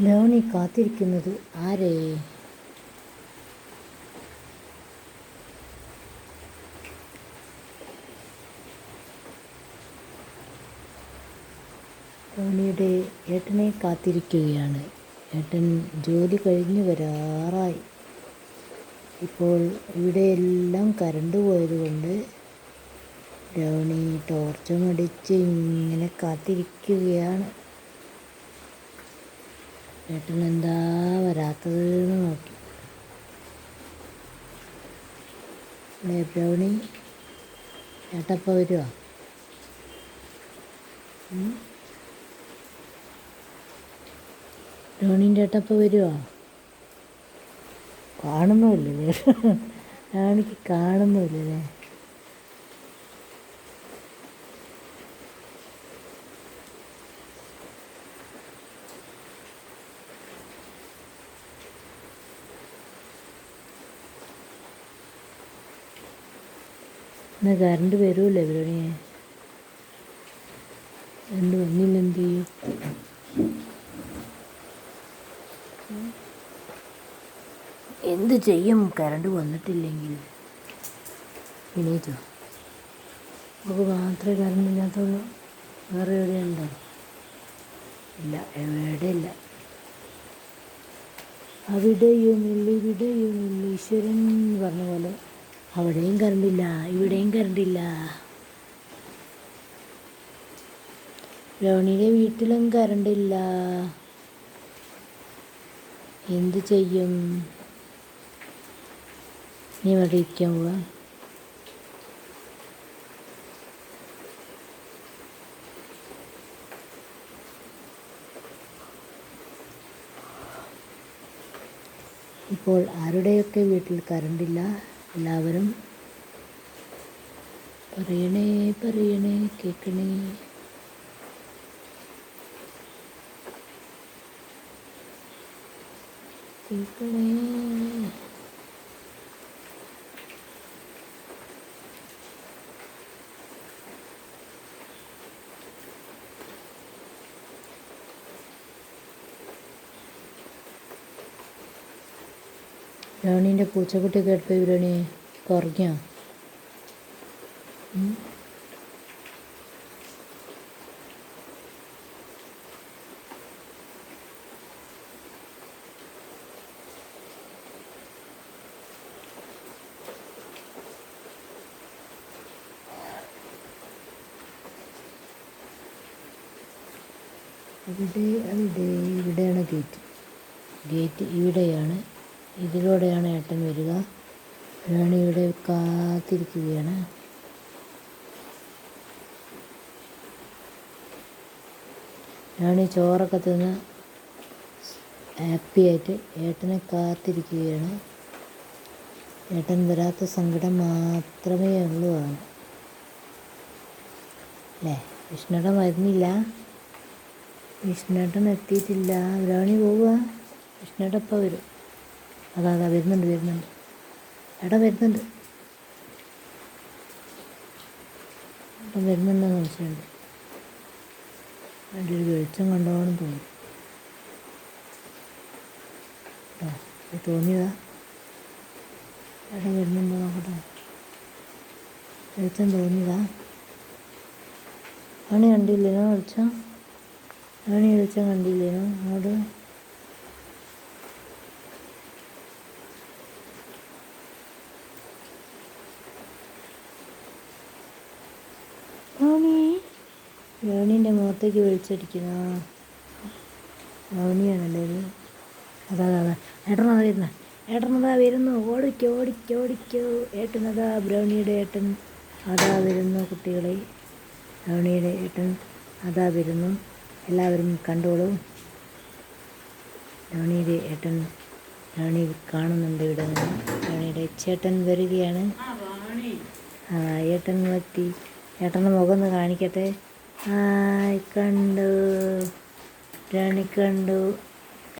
ലോണി കാത്തിരിക്കുന്നത് ആരേ? ലോണിയുടെ ഏട്ടനെ കാത്തിരിക്കുകയാണ്. ഏട്ടൻ ജോലി കഴിഞ്ഞ് വരാറായി. ഇപ്പോൾ ഇവിടെയെല്ലാം കരണ്ട് പോയതുകൊണ്ട് ലോണി ടോർച്ചും അടിച്ച് ഇങ്ങനെ കാത്തിരിക്കുകയാണ്. ഏട്ടൻ എന്താ വരാത്തതെന്ന് നോക്കി. ബ്രൗണി ഏട്ടപ്പ വരുമോ ബ്രൗണീന്റെ ഏട്ടപ്പ വരുമോ കാണുന്നുമില്ലല്ലേ? റാണിക്ക് കാണുന്നുമില്ലല്ലേ? എന്നാ കറണ്ട് വരുമല്ലേ ഇവരുടെ? എന്ത് ചെയ്യും എന്ത് ചെയ്യും? കറണ്ട് വന്നിട്ടില്ലെങ്കിൽ. എണീറ്റോ നമുക്ക് മാത്രമേ കറണ്ട് ഇല്ലാത്തുള്ളൂ വേറെ എവിടെയുണ്ടോ? ഇല്ല എവിടെയില്ല. അവിടെയുമില്ല ഇവിടെയുമില്ല ഈശ്വരൻ പറഞ്ഞ പോലെ. അവിടെയും കറണ്ടില്ല ഇവിടെയും കറണ്ടില്ല. രോണിയുടെ വീട്ടിലും കറണ്ടില്ല. എന്ത് ചെയ്യും? നീ ഇവിടെ ഇരിക്കാൻ പോവാ. ഇപ്പോൾ ആരുടെയൊക്കെ വീട്ടിൽ കറണ്ടില്ല? എല്ലാവരും പറയണേ പറയണേ കേൾക്കണേ കേൾക്കണേ രോണീന്റെ പൂച്ചക്കുട്ടി കേട്ടപ്പോൾ ഇവരണി കുറഞ്ഞോ ഇവിടെ അവിടെ ഇവിടെയാണ് ഗേറ്റ് ഗേറ്റ് ഇവിടെയാണ് ഇതിലൂടെയാണ് ഏട്ടൻ വരിക. ഇവിടെ കാത്തിരിക്കുകയാണ്. റാണി ചോറൊക്കെ തിന്ന് ഹാപ്പിയായിട്ട് ഏട്ടനെ കാത്തിരിക്കുകയാണ്. ഏട്ടൻ വരാത്ത സങ്കടം മാത്രമേ ഉള്ളൂ ആണ് അല്ലേ? വിഷ്ണുടൻ വരുന്നില്ല വിഷ്ണുട്ടൻ എത്തിയിട്ടില്ല. ബ്രൗണി പോവുക. വിഷ്ണുട്ടപ്പം വരും. അതാ അതാ വരുന്നുണ്ട് വരുന്നുണ്ട്. എടാ വരുന്നുണ്ട്. ഏട്ടൻ വരുന്നുണ്ടെന്ന് സംശയമുണ്ട് അതിന്റെ ഒരു വെളിച്ചം കണ്ടോണം തോന്നി. കേട്ടോ അത് തോന്നിയതാ. എടാ വരുന്നുണ്ടോ നോക്കട്ടെ. വെളിച്ചം തോന്നിയതാ. ആണി കണ്ടില്ലേനോ വെളിച്ചം? ആണി വെളിച്ചം കണ്ടില്ലേനോ? അങ്ങോട്ട് ധോണി ധോണീന്റെ മുഖത്തേക്ക് വിളിച്ചടിക്കുന്ന ധോണിയാണല്ലേ ഇത്? അതാ അതാ ഏട്ടനതാ വരുന്ന? ഏട്ടനതാ വരുന്നു. ഓടിക്കോ ഓടിക്കോ ഓടിക്കോ. ഏട്ടനതാ ബ്രൗണിയുടെ ഏട്ടൻ. അതാ വരുന്നു കുട്ടികളെ. ബ്രൗണിയുടെ ഏട്ടൻ അതാ വരുന്നു. എല്ലാവരും കണ്ടോളൂ. ധോണിയുടെ ഏട്ടൻ ധോണി കാണുന്നുണ്ട് ഇവിടെ നിന്ന്. ധോണിയുടെ ചേട്ടൻ വരികയാണ്. ആ ഏട്ടൻ എത്തി ഏട്ടന്റെ മുഖം ഒന്ന് കാണിക്കട്ടെ. കണ്ടു. രണി കണ്ടു.